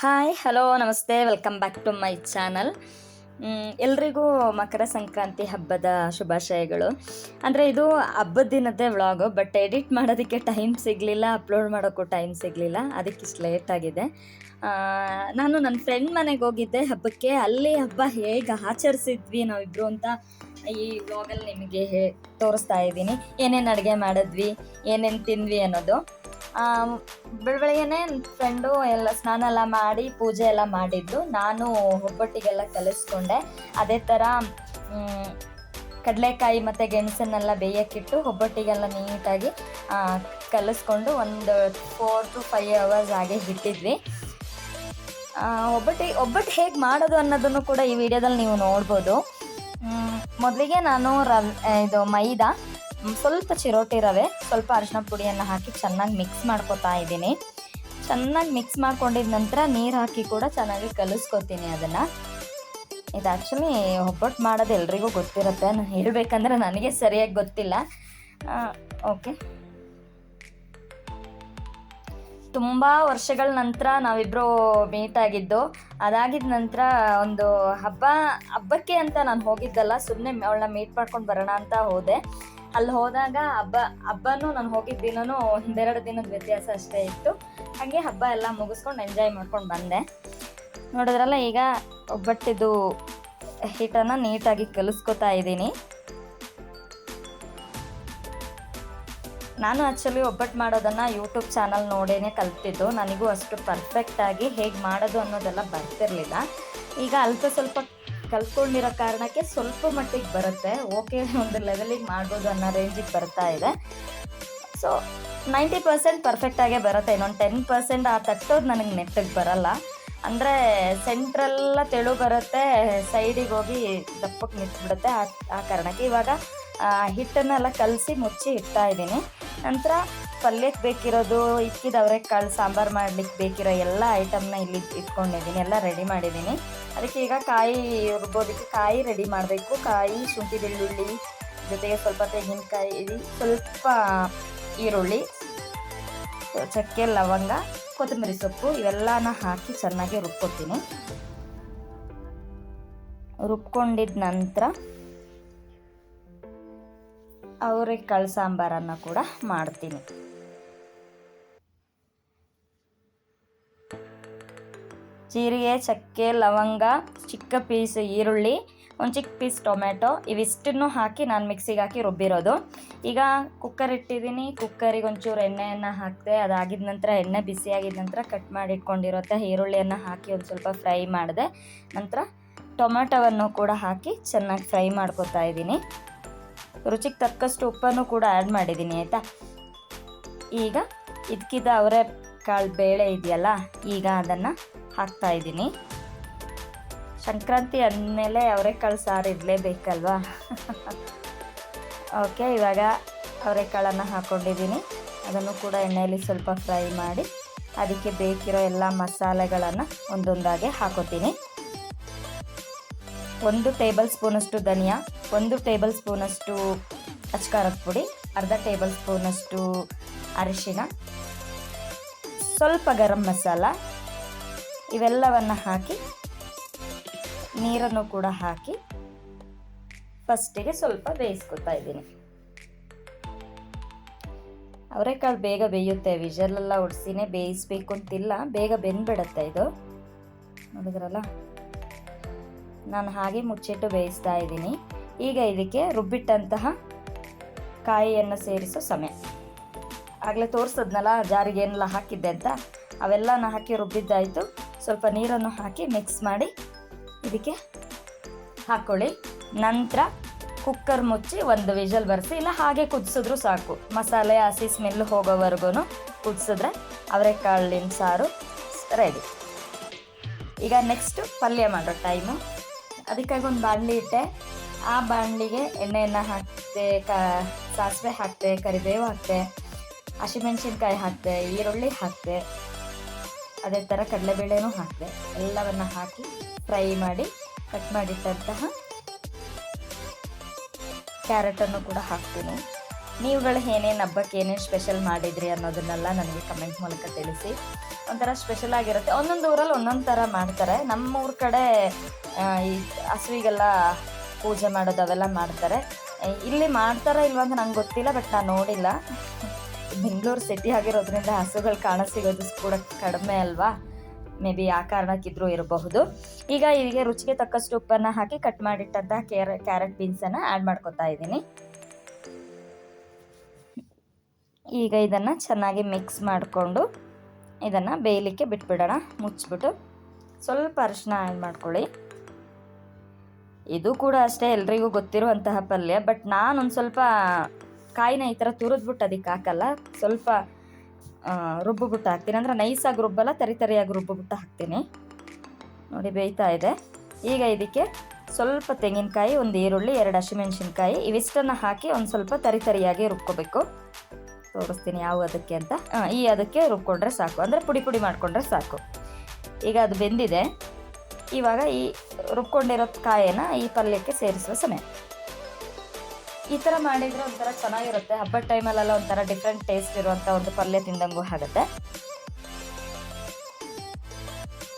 Hi hello ನಮಸ್ತೆ. Welcome back to my channel ಎಲ್ರಿಗೂ ಮಕರ ಸಂಕ್ರಾಂತಿ ಹಬ್ಬದ ಶುಭಾಶಯಗಳು. ಅಂದರೆ ಇದು ಹಬ್ಬದ ದಿನದ್ದೇ ವ್ಲಾಗು ಬಟ್ ಎಡಿಟ್ ಮಾಡೋದಕ್ಕೆ ಟೈಮ್ ಸಿಗಲಿಲ್ಲ ಅಪ್ಲೋಡ್ ಮಾಡೋಕ್ಕೂ ಟೈಮ್ ಸಿಗಲಿಲ್ಲ, ಅದಕ್ಕೆ ಇಷ್ಟು ಲೇಟ್ ಆಗಿದೆ. ನಾನು ನನ್ನ ಫ್ರೆಂಡ್ ಮನೆಗೆ ಹೋಗಿದ್ದೆ. ಹಬ್ಬಕ್ಕೆ ಅಲ್ಲಿ ಹಬ್ಬ ಹೇಗೆ ಆಚರಿಸಿದ್ವಿ ನಾವಿಬ್ರು ಅಂತ ಈ ವ್ಲಾಗಲ್ಲಿ ನಿಮಗೆ ತೋರಿಸ್ತಾ ಇದ್ದೀನಿ. ಏನೇನು ಅಡುಗೆ ಮಾಡಿದ್ವಿ, ಏನೇನು ತಿಂದ್ವಿ ಅನ್ನೋದು. ಬೆಳಬೆಳಗ್ಗೆನೆ ಫ್ರೆಂಡು ಎಲ್ಲ ಸ್ನಾನ ಎಲ್ಲ ಮಾಡಿ ಪೂಜೆ ಎಲ್ಲ ಮಾಡಿದ್ದು. ನಾನು ಒಬ್ಬಟ್ಟಿಗೆಲ್ಲ ಕಲಿಸ್ಕೊಂಡೆ. ಅದೇ ಥರ ಕಡಲೆಕಾಯಿ ಮತ್ತು ಗೆಣಸನ್ನೆಲ್ಲ ಬೇಯಕ್ಕಿಟ್ಟು ಒಬ್ಬಟ್ಟಿಗೆಲ್ಲ ನೀಟಾಗಿ ಕಲಿಸ್ಕೊಂಡು ಒಂದು ಫೋರ್ ಟು ಫೈವ್ ಅವರ್ಸ್ ಹಾಗೆ ಇಟ್ಟಿದ್ವಿ ಒಬ್ಬಟ್ಟಿ, ಒಬ್ಬಟ್ಟು ಹೇಗೆ ಮಾಡೋದು ಅನ್ನೋದನ್ನು ಕೂಡ ಈ ವಿಡಿಯೋದಲ್ಲಿ ನೀವು ನೋಡ್ಬೋದು. ಮೊದಲಿಗೆ ನಾನು ರವ್ ಇದು ಮೈದಾ. ಸ್ವಲ್ಪ ಚಿರೋಟಿ ರವೆ, ಸ್ವಲ್ಪ ಅರಿಶಿನ ಪುಡಿಯನ್ನು ಹಾಕಿ ಚೆನ್ನಾಗಿ ಮಿಕ್ಸ್ ಮಾಡ್ಕೊತಾ ಇದ್ದೀನಿ. ಚೆನ್ನಾಗಿ ಮಿಕ್ಸ್ ಮಾಡ್ಕೊಂಡಿದ ನಂತರ ನೀರು ಹಾಕಿ ಕೂಡ ಚೆನ್ನಾಗಿ ಕಲಿಸ್ಕೊತೀನಿ ಅದನ್ನು. ಇದು ಆ್ಯಕ್ಚುಲಿ ಒಬ್ಬಟ್ಟು ಮಾಡೋದು ಎಲ್ರಿಗೂ ಗೊತ್ತಿರುತ್ತೆ. ನಾನು ಹೇಳಬೇಕಂದ್ರೆ ನನಗೆ ಸರಿಯಾಗಿ ಗೊತ್ತಿಲ್ಲ. ಓಕೆ ತುಂಬ ವರ್ಷಗಳ ನಂತರ ನಾವಿಬ್ಬರು ಮೀಟ್ ಆಗಿದ್ದು. ಅದಾಗಿದ ನಂತರ ಒಂದು ಹಬ್ಬ, ಹಬ್ಬಕ್ಕೆ ಅಂತ ನಾನು ಹೋಗಿದ್ದಲ್ಲ ಸುಮ್ಮನೆ ಅವಳನ್ನ ಮೀಟ್ ಮಾಡ್ಕೊಂಡು ಬರೋಣ ಅಂತ ಹೋದೆ. ಅಲ್ಲಿ ಹೋದಾಗ ಹಬ್ಬ, ಹಬ್ಬನೂ ನಾನು ಹೋಗಿದ್ದ ದಿನನೂ ಒಂದೆರಡು ದಿನದ ವ್ಯತ್ಯಾಸ ಅಷ್ಟೇ ಇತ್ತು. ಹಾಗೆ ಹಬ್ಬ ಎಲ್ಲ ಮುಗಿಸ್ಕೊಂಡು ಎಂಜಾಯ್ ಮಾಡ್ಕೊಂಡು ಬಂದೆ. ನೋಡಿದ್ರಲ್ಲ ಈಗ ಒಬ್ಬಟ್ಟಿದ್ದು ಹಿಟ್ಟನ್ನು ನೀಟಾಗಿ ಕಲಿಸ್ಕೊತಾ ಇದ್ದೀನಿ. ನಾನು ಆ್ಯಕ್ಚುಲಿ ಒಬ್ಬಟ್ಟು ಮಾಡೋದನ್ನು ಯೂಟ್ಯೂಬ್ ಚಾನಲ್ ನೋಡೇನೆ ಕಲ್ತಿದ್ದು. ನನಗೂ ಅಷ್ಟು ಪರ್ಫೆಕ್ಟಾಗಿ ಹೇಗೆ ಮಾಡೋದು ಅನ್ನೋದೆಲ್ಲ ಬರ್ತಿರಲಿಲ್ಲ. ಈಗ ಅಲ್ಪ ಸ್ವಲ್ಪ ಕಲ್ತ್ಕೊಂಡಿರೋ ಕಾರಣಕ್ಕೆ ಸ್ವಲ್ಪ ಮಟ್ಟಿಗೆ ಬರುತ್ತೆ. ಓಕೆ ಒಂದು ಲೆವೆಲಿಗೆ ಮಾಡ್ಬೋದು ಅನ್ನೋ ರೇಂಜಿಗೆ ಬರ್ತಾ ಇದೆ. ಸೊ ನೈಂಟಿ ಪರ್ಸೆಂಟ್ ಪರ್ಫೆಕ್ಟಾಗೇ ಬರುತ್ತೆ. ಇನ್ನೊಂದು ಟೆನ್ ಪರ್ಸೆಂಟ್ ಆ ತಟ್ಟೋದು ನನಗೆ ನೆಟ್ಟಗೆ ಬರಲ್ಲ. ಅಂದರೆ ಸೆಂಟ್ರೆಲ್ಲ ತೆಳು ಬರುತ್ತೆ ಸೈಡಿಗೆ ಹೋಗಿ ದಪ್ಪಕ್ಕೆ ನಿಂತ್ಬಿಡುತ್ತೆ. ಆ ಆ ಕಾರಣಕ್ಕೆ ಇವಾಗ ಹಿಟ್ಟನ್ನೆಲ್ಲ ಕಲಸಿ ಮುಚ್ಚಿ ಇಡ್ತಾ ಇದ್ದೀನಿ. ನಂತರ ಪಲ್ಯಕ್ಕೆ ಬೇಕಿರೋದು ಇಕ್ಕಿದ ಅವರೆಕಾಳು, ಸಾಂಬಾರು ಮಾಡ್ಲಿಕ್ಕೆ ಬೇಕಿರೋ ಎಲ್ಲ ಐಟಮ್ನ ಇಲ್ಲಿ ಇಟ್ಕೊಂಡಿದ್ದೀನಿ, ಎಲ್ಲ ರೆಡಿ ಮಾಡಿದ್ದೀನಿ. ಅದಕ್ಕೆ ಈಗ ಕಾಯಿ ರುಬ್ಬೋದಕ್ಕೆ ಕಾಯಿ ರೆಡಿ ಮಾಡಬೇಕು. ಕಾಯಿ, ಶುಂಠಿ ಬೆಳ್ಳುಳ್ಳಿ, ಜೊತೆಗೆ ಸ್ವಲ್ಪ ತೆಂಗಿನಕಾಯಿ ಸ್ವಲ್ಪ ಈರುಳ್ಳಿ, ಚಕ್ಕೆ, ಲವಂಗ, ಕೊತ್ತಂಬರಿ ಸೊಪ್ಪು ಇವೆಲ್ಲನ ಹಾಕಿ ಚೆನ್ನಾಗಿ ರುಬ್ಕೊತೀನಿ. ರುಬ್ಕೊಂಡಿದ ನಂತರ ಅವರೆಕಾಳು, ಸಾಂಬಾರನ್ನು ಕೂಡ ಮಾಡ್ತೀನಿ. ಜೀರಿಗೆ, ಚಕ್ಕೆ, ಲವಂಗ, ಚಿಕ್ಕ ಪೀಸ್ ಈರುಳ್ಳಿ, ಒಂದು ಚಿಕ್ಕ ಪೀಸ್ ಟೊಮೆಟೊ ಇವಿಷ್ಟನ್ನು ಹಾಕಿ ನಾನು ಮಿಕ್ಸಿಗೆ ಹಾಕಿ ರುಬ್ಬಿರೋದು. ಈಗ ಕುಕ್ಕರ್ ಇಟ್ಟಿದ್ದೀನಿ ಕುಕ್ಕರಿಗೆ ಒಂಚೂರು ಎಣ್ಣೆಯನ್ನು ಹಾಕಿದೆ, ಅದಾಗಿದ ನಂತರ ಎಣ್ಣೆ ಬಿಸಿಯಾಗಿದ ನಂತರ ಕಟ್ ಮಾಡಿ ಇಟ್ಕೊಂಡಿರುತ್ತೆ ಈರುಳ್ಳಿಯನ್ನು ಹಾಕಿ ಒಂದು ಸ್ವಲ್ಪ ಫ್ರೈ ಮಾಡಿದೆ. ನಂತರ ಟೊಮೆಟೊವನ್ನು ಕೂಡ ಹಾಕಿ ಚೆನ್ನಾಗಿ ಫ್ರೈ ಮಾಡ್ಕೊತಾ ಇದ್ದೀನಿ. ರುಚಿಗೆ ತಕ್ಕಷ್ಟು ಉಪ್ಪನ್ನು ಕೂಡ ಆ್ಯಡ್ ಮಾಡಿದ್ದೀನಿ ಆಯಿತಾ? ಈಗ ಇದಕ್ಕಿದ್ದ ಅವರೇ ಕಾಳು ಬೇಳೆ ಇದೆಯಲ್ಲ, ಈಗ ಅದನ್ನು ಹಾಕ್ತಾ ಇದ್ದೀನಿ. ಸಂಕ್ರಾಂತಿ ಅಂದಮೇಲೆ ಅವರೆಕಾಳು ಸಾರು ಇರಲೇಬೇಕಲ್ವಾ ಓಕೆ ಇವಾಗ ಅವರೆಕಾಳನ್ನು ಹಾಕ್ಕೊಂಡಿದ್ದೀನಿ ಅದನ್ನು ಕೂಡ ಎಣ್ಣೆಯಲ್ಲಿ ಸ್ವಲ್ಪ ಫ್ರೈ ಮಾಡಿ, ಅದಕ್ಕೆ ಬೇಕಿರೋ ಎಲ್ಲ ಮಸಾಲೆಗಳನ್ನು ಒಂದೊಂದಾಗೆ ಹಾಕೋತೀನಿ. ಒಂದು ಟೇಬಲ್ ಸ್ಪೂನಷ್ಟು ಧನಿಯಾ, ಒಂದು ಟೇಬಲ್ ಸ್ಪೂನಷ್ಟು ಅಚ್ಕಾರದ ಪುಡಿ, ಅರ್ಧ ಟೇಬಲ್ ಸ್ಪೂನಷ್ಟು ಅರಿಶಿನ ಸ್ವಲ್ಪ ಗರಂ ಮಸಾಲ, ಇವೆಲ್ಲವನ್ನು ಹಾಕಿ, ನೀರನ್ನು ಕೂಡ ಹಾಕಿ ಫಸ್ಟಿಗೆ ಸ್ವಲ್ಪ ಬೇಯಿಸ್ಕೊತಾ ಇದ್ದೀನಿ. ಅವರೆಕಾಳು ಬೇಗ ಬೇಯುತ್ತೆ ವಿಜಲೆಲ್ಲ ಒಡಿಸಿನೇ ಬೇಯಿಸ್ಬೇಕು ಅಂತಿಲ್ಲ, ಬೇಗ ಬೆಂದ್ಬಿಡತ್ತೆ ಇದು. ನೋಡಿದ್ರಲ್ಲ? ನಾನು ಹಾಗೆ ಮುಚ್ಚಿಟ್ಟು ಬೇಯಿಸ್ತಾ ಇದ್ದೀನಿ. ಈಗ ಇದಕ್ಕೆ ರುಬ್ಬಿಟ್ಟಂತಹ ಕಾಯಿಯನ್ನು ಸೇರಿಸೋ ಸಮಯ. ಆಗಲೇ ತೋರಿಸಿದ್ನಲ್ಲ, ಜಾರಿಗೆ ಏನೆಲ್ಲ ಹಾಕಿದ್ದೆ ಅಂತ. ಅವೆಲ್ಲನ ಹಾಕಿ ರುಬ್ಬಿದ್ದಾಯಿತು. ಸ್ವಲ್ಪ ನೀರನ್ನು ಹಾಕಿ ಮಿಕ್ಸ್ ಮಾಡಿ ಇದಕ್ಕೆ ಹಾಕ್ಕೊಳ್ಳಿ ನಂತರ ಕುಕ್ಕರ್ ಮುಚ್ಚಿ ಒಂದು ವಿಜಲ್ ಬರೆಸಿ. ಇಲ್ಲ, ಹಾಗೆ ಕುದಿಸಿದ್ರು ಸಾಕು. ಮಸಾಲೆ, ಹಸಿ ಸ್ಮೆಲ್ ಹೋಗೋವರೆಗೂ ಕುದಿಸಿದ್ರೆ ಅವರೆಕಾಳಿನ ಸಾರು ರೆಡಿ ಈಗ ನೆಕ್ಸ್ಟು ಪಲ್ಯ ಮಾಡೋ ಟೈಮು ಅದಕ್ಕಾಗಿ ಒಂದು ಬಾಣಲಿ ಇಟ್ಟೆ. ಆ ಬಾಣಲಿಗೆ ಎಣ್ಣೆಯನ್ನು ಹಾಕ್ತೆ, ಕ ಸಾಸಿವೆ ಹಾಕ್ತೆ, ಕರಿಬೇವು ಹಾಕ್ತೆ. ಹಸಿಮೆಣ್ಸಿನ್ಕಾಯಿ ಹಾಕಿದೆ ಈರುಳ್ಳಿ ಹಾಕಿದೆ ಅದೇ ಥರ ಕಡಲೆಬೇಳೆನೂ ಹಾಕಿದೆ ಎಲ್ಲವನ್ನು ಹಾಕಿ ಫ್ರೈ ಮಾಡಿ, ಕಟ್ ಮಾಡಿಟ್ಟಂತಹ ಕ್ಯಾರೆಟನ್ನು ಕೂಡ ಹಾಕ್ತೀನಿ. ನೀವುಗಳು ಏನೇನು ಹಬ್ಬಕ್ಕೆ ಏನೇನು ಸ್ಪೆಷಲ್ ಮಾಡಿದ್ರಿ ಅನ್ನೋದನ್ನೆಲ್ಲ ನನಗೆ ಕಮೆಂಟ್ ಮೂಲಕ ತಿಳಿಸಿ. ಒಂಥರ ಸ್ಪೆಷಲ್ ಆಗಿರುತ್ತೆ. ಒಂದೊಂದು ಊರಲ್ಲಿ ಒಂದೊಂದು ಥರ ಮಾಡ್ತಾರೆ. ನಮ್ಮ ಊರ ಕಡೆ ಈ ಹಸುವಿಗೆಲ್ಲ ಪೂಜೆ ಮಾಡೋದು ಅವೆಲ್ಲ ಮಾಡ್ತಾರೆ. ಇಲ್ಲಿ ಮಾಡ್ತಾರಾ ಇಲ್ವಾ ಅಂತ ನಂಗೆ ಗೊತ್ತಿಲ್ಲ, ಬಟ್ ನಾನು ನೋಡಿಲ್ಲ. ಬೆಂಗಳೂರು ಸಿಟಿ ಆಗಿರೋದ್ರಿಂದ ಹಸುಗಳು ಕಾಣ ಸಿಗೋದು ಕೂಡ ಕಡಿಮೆ ಅಲ್ವಾ? ಮೇ ಬಿ ಆ ಕಾರಣಕ್ಕಿದ್ರೂ ಇರಬಹುದು. ಈಗ ಇಲ್ಲಿಗೆ ರುಚಿಗೆ ತಕ್ಕಷ್ಟು ಉಪ್ಪನ್ನು ಹಾಕಿ ಕಟ್ ಮಾಡಿಟ್ಟಂತಹ ಕ್ಯಾರ, ಕ್ಯಾರೆಟ್ ಬೀನ್ಸನ್ನು ಆ್ಯಡ್ ಮಾಡ್ಕೊತಾ ಇದ್ದೀನಿ. ಈಗ ಇದನ್ನು ಚೆನ್ನಾಗಿ ಮಿಕ್ಸ್ ಮಾಡಿಕೊಂಡು ಇದನ್ನು ಬೇಯಲಿಕ್ಕೆ ಬಿಟ್ಬಿಡೋಣ, ಮುಚ್ಚಿಬಿಟ್ಟು ಸ್ವಲ್ಪ ಅರಿಶಿನ ಆ್ಯಡ್ ಮಾಡ್ಕೊಳ್ಳಿ. ಇದು ಕೂಡ ಅಷ್ಟೇ ಎಲ್ರಿಗೂ ಗೊತ್ತಿರುವಂತಹ ಪಲ್ಯ ಬಟ್ ನಾನೊಂದು ಸ್ವಲ್ಪ ಕಾಯಿನ ಈ ಥರ ತುರಿದ್ಬಿಟ್ಟು ಅದಕ್ಕೆ ಹಾಕಲ್ಲ. ಸ್ವಲ್ಪ ರುಬ್ಬಿಬಿಟ್ಟು ಹಾಕ್ತೀನಿ. ಅಂದರೆ ನೈಸಾಗಿ ರುಬ್ಬಲ್ಲ, ತರಿ ತರಿಯಾಗಿ ರುಬ್ಬಿಬಿಟ್ಟು ಹಾಕ್ತೀನಿ. ನೋಡಿ, ಬೇಯ್ತಾ ಇದೆ. ಈಗ ಇದಕ್ಕೆ ಸ್ವಲ್ಪ ತೆಂಗಿನಕಾಯಿ, ಒಂದು ಈರುಳ್ಳಿ, ಎರಡು ಹಸಿಮೆಣಸಿನ್ಕಾಯಿ, ಇವಿಷ್ಟನ್ನು ಹಾಕಿ ಒಂದು ಸ್ವಲ್ಪ ತರಿ ತರಿಯಾಗಿ ರುಬ್ಕೋಬೇಕು. ತೋರಿಸ್ತೀನಿ ಯಾವ ಅದಕ್ಕೆ ಅಂತ. ಈ ಅದಕ್ಕೆ ರುಬ್ಕೊಂಡ್ರೆ ಸಾಕು. ಅಂದರೆ ಪುಡಿ ಪುಡಿ ಮಾಡಿಕೊಂಡ್ರೆ ಸಾಕು. ಈಗ ಅದು ಬೆಂದಿದೆ. ಇವಾಗ ಈ ರುಬ್ಕೊಂಡಿರೋ ಕಾಯನ್ನು ಈ ಪಲ್ಯಕ್ಕೆ ಸೇರಿಸುವ ಸಮಯ. ಈ ಥರ ಮಾಡಿದರೆ ಒಂಥರ ಚೆನ್ನಾಗಿರುತ್ತೆ. ಹಬ್ಬದ ಟೈಮಲ್ಲೆಲ್ಲ ಒಂಥರ ಡಿಫ್ರೆಂಟ್ ಟೇಸ್ಟ್ ಇರುವಂಥ ಒಂದು ಪಲ್ಯ ತಿಂದಂಗೂ ಆಗುತ್ತೆ.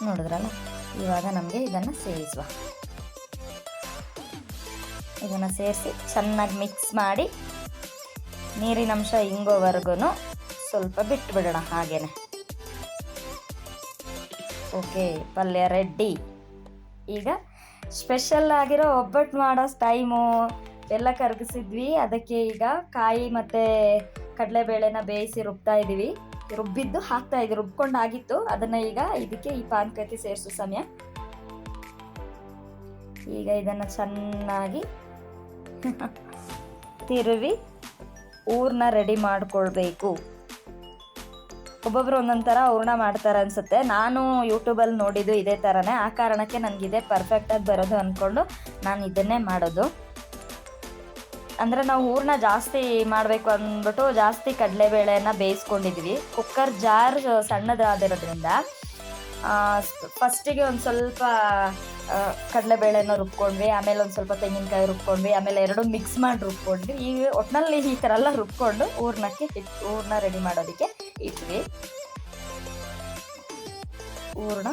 ನೋಡಿದ್ರಲ್ಲ? ಇವಾಗ ನಮಗೆ ಇದನ್ನು ಸೇರಿಸುವ. ಇದನ್ನು ಸೇರಿಸಿ ಚೆನ್ನಾಗಿ ಮಿಕ್ಸ್ ಮಾಡಿ ನೀರಿನ ಅಂಶ ಹಿಂಗೋವರೆಗೂ ಸ್ವಲ್ಪ ಬಿಟ್ಟು ಬಿಡೋಣ ಹಾಗೇನೆ. ಓಕೆ, ಪಲ್ಯ ರೆಡ್ಡಿ ಈಗ ಸ್ಪೆಷಲ್ ಆಗಿರೋ ಒಬ್ಬಟ್ಟು ಮಾಡೋ ಟೈಮು ಎಲ್ಲ ಕರಗಿಸಿದ್ವಿ. ಅದಕ್ಕೆ ಈಗ ಕಾಯಿ ಮತ್ತು ಕಡಲೆಬೇಳೆನ ಬೇಯಿಸಿ ರುಬ್ತಾ ಇದ್ದೀವಿ ರುಬ್ಬಿದ್ದು ಹಾಕ್ತಾ ಇದ್ವಿ ರುಬ್ಕೊಂಡು ಆಗಿತ್ತು ಅದನ್ನು ಈಗ ಇದಕ್ಕೆ ಈ ಪಾನಕಕ್ಕೆ ಸೇರಿಸೋ ಸಮಯ. ಈಗ ಇದನ್ನು ಚೆನ್ನಾಗಿ ತಿರುವಿ ಊರ್ನ ರೆಡಿ ಮಾಡ್ಕೊಳ್ಬೇಕು. ಒಬ್ಬೊಬ್ರು ಒಂದೊಂದು ಥರ ಹೂರ್ಣ ಮಾಡ್ತಾರೆ ಅನ್ಸುತ್ತೆ. ನಾನು ಯೂಟ್ಯೂಬಲ್ಲಿ ನೋಡಿದ್ದು ಇದೇ ಥರನೇ ಆ ಕಾರಣಕ್ಕೆ ನನಗಿದೆ ಪರ್ಫೆಕ್ಟಾಗಿ ಬರೋದು ಅಂದ್ಕೊಂಡು ನಾನು ಇದನ್ನೇ ಮಾಡೋದು. ಅಂದರೆ ನಾವು ಹೂರ್ಣ ಜಾಸ್ತಿ ಮಾಡಬೇಕು ಅಂದ್ಬಿಟ್ಟು ಜಾಸ್ತಿ ಕಡಲೆಬೇಳೆನ ಬೇಯಿಸ್ಕೊಂಡಿದ್ವಿ. ಕುಕ್ಕರ್ ಜಾರ್ ಸಣ್ಣದಾದಿರೋದ್ರಿಂದ ಫಸ್ಟಿಗೆ ಒಂದು ಸ್ವಲ್ಪ ಕಡಲೆಬೇಳೆನ ರುಬ್ಕೊಂಡ್ವಿ, ಆಮೇಲೆ ಒಂದು ಸ್ವಲ್ಪ ತೆಂಗಿನಕಾಯಿ ರುಬ್ಕೊಂಡ್ವಿ, ಆಮೇಲೆ ಎರಡು ಮಿಕ್ಸ್ ಮಾಡಿ ರುಬ್ಕೊಂಡ್ವಿ. ಈಗ ಒಟ್ಟಿನಲ್ಲಿ ಈ ಥರ ಎಲ್ಲ ರುಬ್ಕೊಂಡು ಹೂರ್ಣಕ್ಕೆ ಹೂರ್ಣ ರೆಡಿ ಮಾಡೋದಕ್ಕೆ ಇಟ್ವಿ. ಹೂರ್ಣ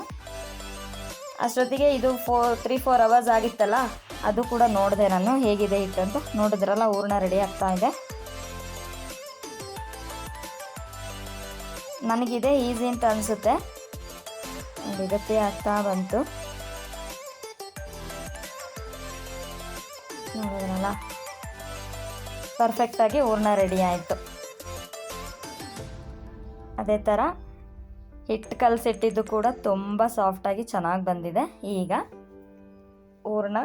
ಅಷ್ಟೊತ್ತಿಗೆ ಇದು ಫೋರ್ ತ್ರೀ ಫೋರ್ ಅವರ್ಸ್ ಆಗಿತ್ತಲ್ಲ? ಅದು ಕೂಡ ನೋಡಿದೆ ನಾನು ಹೇಗಿದೆ ಇತ್ತು ಅಂತ ನೋಡಿದ್ರಲ್ಲ ಹೂರ್ಣ ರೆಡಿ ಆಗ್ತಾ ಇದೆ. ನನಗಿದೆ ಈಸಿ ಅಂತ ಅನಿಸುತ್ತೆ. ಗಟ್ಟಿ ಆಗ್ತಾ ಬಂತು. ನೋಡಿದ್ರಲ್ಲ? ಪರ್ಫೆಕ್ಟಾಗಿ ಹೂರ್ಣ ರೆಡಿ ಆಯಿತು. ಅದೇ ಥರ ಹಿಟ್ಟು ಕಲಸಿಟ್ಟಿದ್ದು ಕೂಡ ತುಂಬ ಸಾಫ್ಟಾಗಿ ಚೆನ್ನಾಗಿ ಬಂದಿದೆ. ಈಗ ಹೂರ್ಣ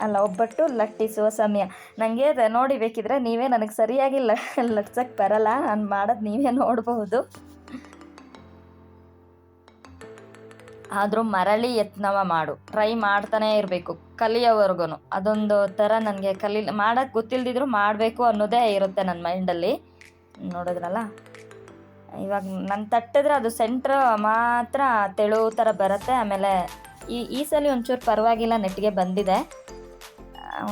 ಅಲ್ಲ, ಒಬ್ಬಟ್ಟು ಲಟ್ಟಿಸುವ ಸಮಯ. ನನಗೆ ನೋಡಿ ಬೇಕಿದ್ರೆ ನೀವೇ ನನಗೆ ಸರಿಯಾಗಿ ಲ ಲಟ್ಸಕ್ಕೆ ಬರಲ್ಲ. ನಾನು ಮಾಡೋದು ನೀವೇ ನೋಡಬಹುದು. ಆದರೂ ಮರಳಿ ಯತ್ನವ ಮಾಡು. ಟ್ರೈ ಮಾಡ್ತಾನೇ ಇರಬೇಕು ಕಲಿಯೋವರೆಗೂ ಅದೊಂದು ಥರ ನನಗೆ ಕಲಿ ಮಾಡೋಕ್ಕೆ ಗೊತ್ತಿಲ್ಲದಿದ್ರು ಮಾಡಬೇಕು ಅನ್ನೋದೇ ಇರುತ್ತೆ ನನ್ನ ಮೈಂಡಲ್ಲಿ. ನೋಡಿದ್ರಲ್ಲ? ಇವಾಗ ನಾನು ತಟ್ಟಿದ್ರೆ ಅದು ಸೆಂಟ್ರ್ ಮಾತ್ರ ತೆಳು ಥರ ಬರುತ್ತೆ. ಆಮೇಲೆ ಈ ಈ ಸಲ ಒಂಚೂರು ಪರವಾಗಿಲ್ಲ ನೆಟ್ಟಿಗೆ ಬಂದಿದೆ.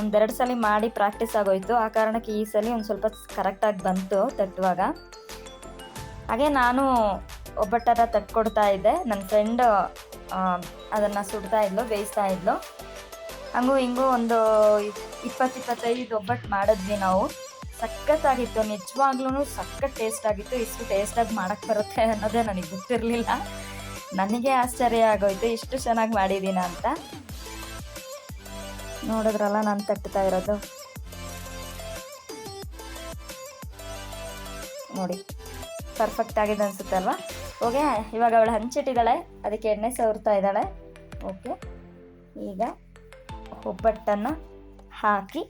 ಒಂದೆರಡು ಸಲ ಮಾಡಿ ಪ್ರಾಕ್ಟೀಸ್ ಆಗೋಯ್ತು. ಆ ಕಾರಣಕ್ಕೆ ಈ ಸಲ ಒಂದು ಸ್ವಲ್ಪ ಕರೆಕ್ಟಾಗಿ ಬಂತು ತಟ್ಟುವಾಗ. ಹಾಗೆ ನಾನು ಒಬ್ಬಟ್ಟರ ತಟ್ಕೊಡ್ತಾ ಇದ್ದೆ. ನನ್ನ ಫ್ರೆಂಡ್ ಅದನ್ನು ಸುಡ್ತಾ ಇದ್ಲು, ಬೇಯಿಸ್ತಾ ಇದ್ಲು. ಹಂಗೂ ಹಿಂಗೂ ಒಂದು ಇಪ್ಪತ್ತು ಇಪ್ಪತ್ತೈದು ಒಬ್ಬಟ್ಟು ಮಾಡಿದ್ವಿ ನಾವು. ಸಖತ್ತಾಗಿತ್ತು ನಿಜವಾಗ್ಲೂ ಸಖತ್ ಟೇಸ್ಟ್ ಆಗಿತ್ತು. ಇಷ್ಟು ಟೇಸ್ಟಾಗಿ ಮಾಡೋಕ್ಕೆ ಬರುತ್ತೆ ಅನ್ನೋದೇ ನನಗೆ ಗೊತ್ತಿರಲಿಲ್ಲ. ನನಗೆ ಆಶ್ಚರ್ಯ ಆಗೋಯ್ತು. ಇಷ್ಟು ಚೆನ್ನಾಗಿ ಮಾಡಿದ್ದೀನ ಅಂತ ನೋಡಿದ್ರಲ್ಲ, ನಾನು ತಟ್ತಾ ಇರೋದು. ನೋಡಿ ಪರ್ಫೆಕ್ಟ್ ಆಗಿದೆ ಅನ್ಸುತ್ತಲ್ವಾ ಓಕೆ ಇವಾಗ ಅವಳು ಹಂಚಿಟ್ಟಿದ್ದಾಳೆ. ಅದಕ್ಕೆ ಎಣ್ಣೆ ಸವರ್ತಾ ಇದ್ದಾಳೆ. ಓಕೆ ಈಗ ಒಬ್ಬಟ್ಟನ್ನು ಹಾಕಿ,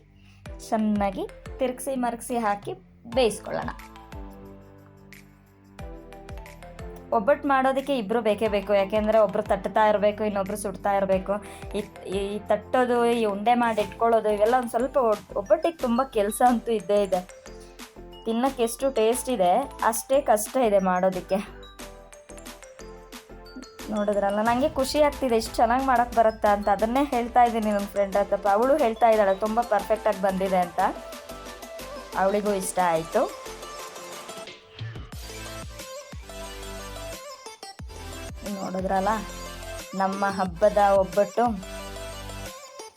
ಚೆನ್ನಾಗಿ ತಿರುಗಿಸಿ ಮರಗಿಸಿ ಹಾಕಿ ಬೇಯಿಸ್ಕೊಳ್ಳೋಣ. ಒಬ್ಬಟ್ಟು ಮಾಡೋದಕ್ಕೆ ಇಬ್ಬರು ಬೇಕೇ ಬೇಕು. ಯಾಕೆಂದರೆ ಒಬ್ಬರು ತಟ್ಟುತ್ತಾ ಇರಬೇಕು ಇನ್ನೊಬ್ಬರು ಸುಡ್ತಾ ಇರಬೇಕು. ಈ ಈ ತಟ್ಟೋದು, ಈ ಉಂಡೆ ಮಾಡಿ ಇಟ್ಕೊಳ್ಳೋದು, ಇವೆಲ್ಲ ಒಂದು ಸ್ವಲ್ಪ ಒಬ್ಬಟ್ಟಿಗೆ ತುಂಬ ಕೆಲಸ ಅಂತೂ ಇದ್ದೇ ಇದೆ. ತಿನ್ನಕ್ಕೆ ಎಷ್ಟು ಟೇಸ್ಟ್ ಇದೆ, ಅಷ್ಟೇ ಕಷ್ಟ ಇದೆ ಮಾಡೋದಕ್ಕೆ. ನೋಡಿದ್ರಲ್ಲ ನನಗೆ ಖುಷಿ ಆಗ್ತಿದೆ, ಇಷ್ಟು ಚೆನ್ನಾಗಿ ಮಾಡೋಕ್ಕೆ ಬರುತ್ತಾ ಅಂತ. ಅದನ್ನೇ ಹೇಳ್ತಾ ಇದ್ದೀನಿ ನನ್ನ ಫ್ರೆಂಡ್ ಹತ್ರ. ಅವಳು ಹೇಳ್ತಾ ಇದ್ದಾಳೆ, ತುಂಬ ಪರ್ಫೆಕ್ಟಾಗಿ ಬಂದಿದೆ ಅಂತ. ಅವಳಿಗೂ ಇಷ್ಟ ಆಯಿತು. ನೋಡಿದ್ರಲ್ಲ ನಮ್ಮ ಹಬ್ಬದ ಒಬ್ಬಟ್ಟು.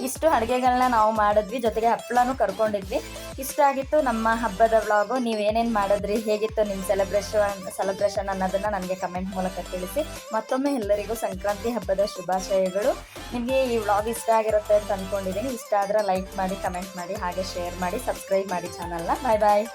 ಇಷ್ಟು ಅಡುಗೆಗಳನ್ನ ನಾವು ಮಾಡಿದ್ವಿ, ಜೊತೆಗೆ ಹಪ್ಪಳನೂ ಕರ್ಕೊಂಡಿದ್ವಿ. ಇಷ್ಟ ಆಗಿತ್ತು ನಮ್ಮ ಹಬ್ಬದ ವ್ಲಾಗು. ನೀವು ಏನೇನು ಮಾಡಿದ್ರಿ, ಹೇಗಿತ್ತು ನಿಮ್ಮ ಸೆಲೆಬ್ರೇಷನ್ ಸೆಲೆಬ್ರೇಷನ್ ಅನ್ನೋದನ್ನು ನನಗೆ ಕಮೆಂಟ್ ಮೂಲಕ ತಿಳಿಸಿ. ಮತ್ತೊಮ್ಮೆ ಎಲ್ಲರಿಗೂ ಸಂಕ್ರಾಂತಿ ಹಬ್ಬದ ಶುಭಾಶಯಗಳು. ನಿಮಗೆ ಈ ವ್ಲಾಗ್ ಇಷ್ಟ ಆಗಿರುತ್ತೆ ಅಂತ ಅಂದ್ಕೊಂಡಿದ್ದೀನಿ ಇಷ್ಟ ಆದರೆ ಲೈಕ್ ಮಾಡಿ ಕಮೆಂಟ್ ಮಾಡಿ, ಹಾಗೆ ಶೇರ್ ಮಾಡಿ ಸಬ್ಸ್ಕ್ರೈಬ್ ಮಾಡಿ ಚಾನಲ್ನ ಬಾಯ್ ಬಾಯ್